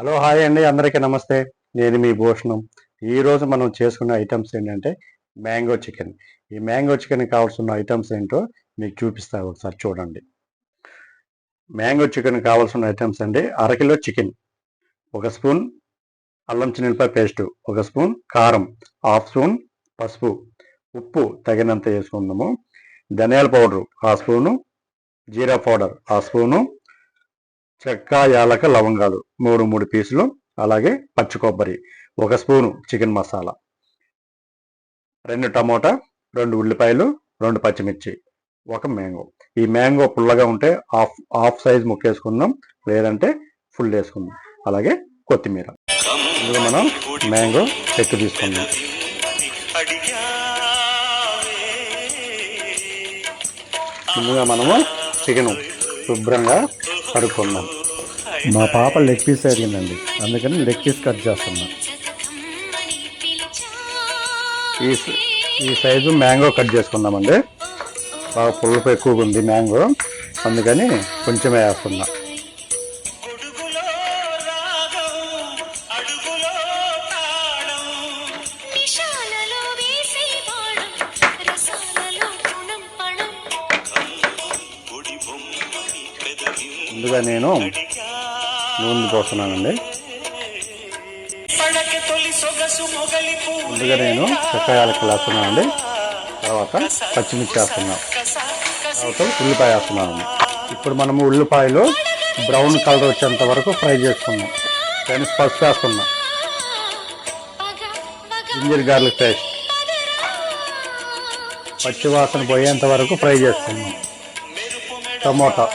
Hello hi అండి. అందరికీ నమస్తే. నేను మీ భూషణం. ఈరోజు మనం చేసుకున్న ఐటమ్స్ ఏంటంటే మ్యాంగో చికెన్. ఈ మ్యాంగో చికెన్ కావాల్సిన ఐటమ్స్ ఏంటో మీకు చూపిస్తా ఒకసారి చూడండి. మ్యాంగో చికెన్ కావాల్సిన ఐటమ్స్ అండి. అరకిలో చికెన్ ఒక స్పూన్ అల్లం చిన్నపాయ పేస్టు ఒక స్పూన్ కారం హాఫ్ స్పూన్ పసుపు. ఉప్పు తగినంత వేసుకుందాము. ధనియాల పౌడరు ఆ స్పూను. జీరా పౌడర్ ఆ స్పూను. చెక్క యాలక లవంగాలు మూడు మూడు పీసులు అలాగే పచ్చి కొబ్బరి ఒక స్పూను చికెన్ మసాలా రెండు టమోటా రెండు ఉల్లిపాయలు రెండు పచ్చిమిర్చి ఒక మ్యాంగో. ఈ మ్యాంగో పుల్లగా ఉంటే హాఫ్ హాఫ్ సైజ్ ముక్కేసుకుందాం లేదంటే ఫుల్ వేసుకుందాం. అలాగే కొత్తిమీర. ఇందులో మనం మ్యాంగో చెక్కు తీసుకుందాం. ముందుగా మనము చికెన్ శుభ్రంగా కడుక్కుందాం మా పాప లెగ్ పీస్ అడిగిందండి అందుకని లెగ్ పీస్ కట్ చేస్తున్నా. ఈ ఈ సైజు మ్యాంగో కట్ చేసుకుందామండి బాగా పులుపు ఎక్కువగా ఉంది మ్యాంగో. అందుకని కొంచెమే వేస్తున్నా. ముందుగా నేను నూనె పోస్తున్నానండి ముందుగా నేను చెక్కయాలకి వేస్తున్నానండి తర్వాత పచ్చిమిర్చి వేస్తున్నాను తర్వాత ఉల్లిపాయ వేస్తున్నాను ఇప్పుడు మనము ఉల్లిపాయలు బ్రౌన్ కలర్ వచ్చేంత వరకు ఫ్రై చేసుకున్నాం. కానీ పసుపు వేస్తున్నాం. Ginger garlic paste. పచ్చి వాసన పోయేంత వరకు ఫ్రై చేసుకున్నాం. టమోటా.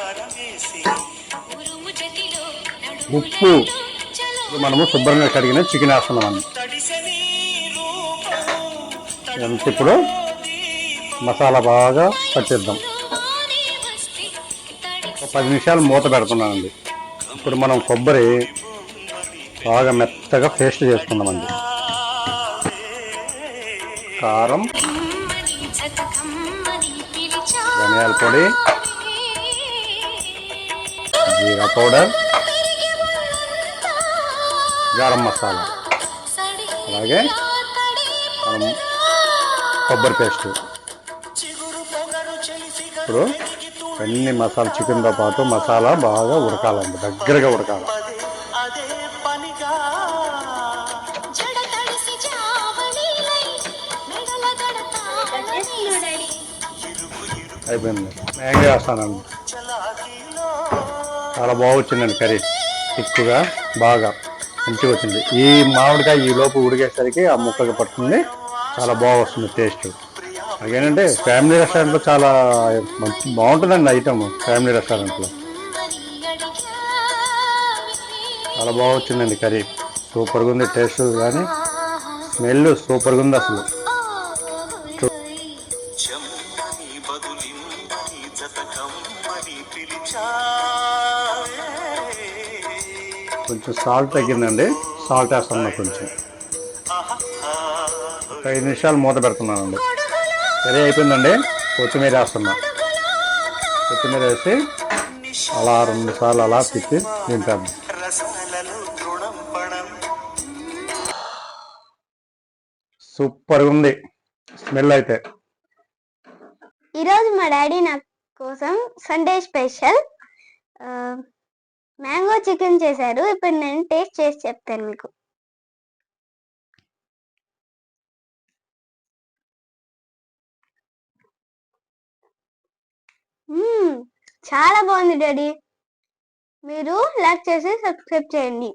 ఉప్పు. మనము శుభ్రంగా కడిగిన చికెన్ వేస్తున్నాం అండి ఎంత ఇప్పుడు మసాలా బాగా పట్టిద్దాం ఒక పది నిమిషాలు మూత పెడుతున్నానండి. ఇప్పుడు మనం కొబ్బరి బాగా మెత్తగా పేస్ట్ చేసుకున్నామండి కారం ధనియాల పొడి జీరా పౌడర్ గరం మసాలా. అలాగే మనం కొబ్బరి పేస్ట్. ఇప్పుడు అన్ని మసాలా చికెన్తో పాటు మసాలా బాగా ఉడకాలండి దగ్గరగా ఉడకాలి. అయిపోయింది. మ్యాంగో వేస్తానండి. చాలా బాగా వచ్చిందండి కర్రీ. ఎక్కువగా బాగా. మంచిగా వచ్చింది. ఈ మామిడికాయ ఈ లోపు ఉడికేసరికి ఆ ముక్కగా పట్టుకుంది. చాలా బాగా వస్తుంది టేస్ట్. అదేంటంటే ఫ్యామిలీ రెస్టారెంట్లో చాలా మంచి బాగుంటుందండి ఐటమ్ ఫ్యామిలీ రెస్టారెంట్లో. చాలా బాగా వచ్చిందండి కర్రీ. సూపర్గా ఉంది టేస్ట్ కానీ స్మెల్ సూపర్గా ఉంది అసలు. జమ్మని కొంచెం సాల్ట్ తగ్గిందండి. సాల్ట్ వేస్తాను కొంచెం. ఒక ఐదు నిమిషాలు మూత పెడుతున్నానండి. సరే అయిపోయిందండి. కొత్తిమీర వేస్తున్నా. కొత్తిమీర వేసి అలా రెండు సార్లు అలా తిప్పి దింపేద్దాం సూపర్గా ఉంది స్మెల్ అయితే. ఈరోజు మా డాడీ నా కోసం సండే స్పెషల్. మ్యాంగో చికెన్ చేశారు. ఇప్పుడు నేను టేస్ట్ చేసి చెప్తాను మీకు. చాలా బాగుంది డాడీ. మీరు లైక్ చేసి సబ్స్క్రైబ్ చేయండి.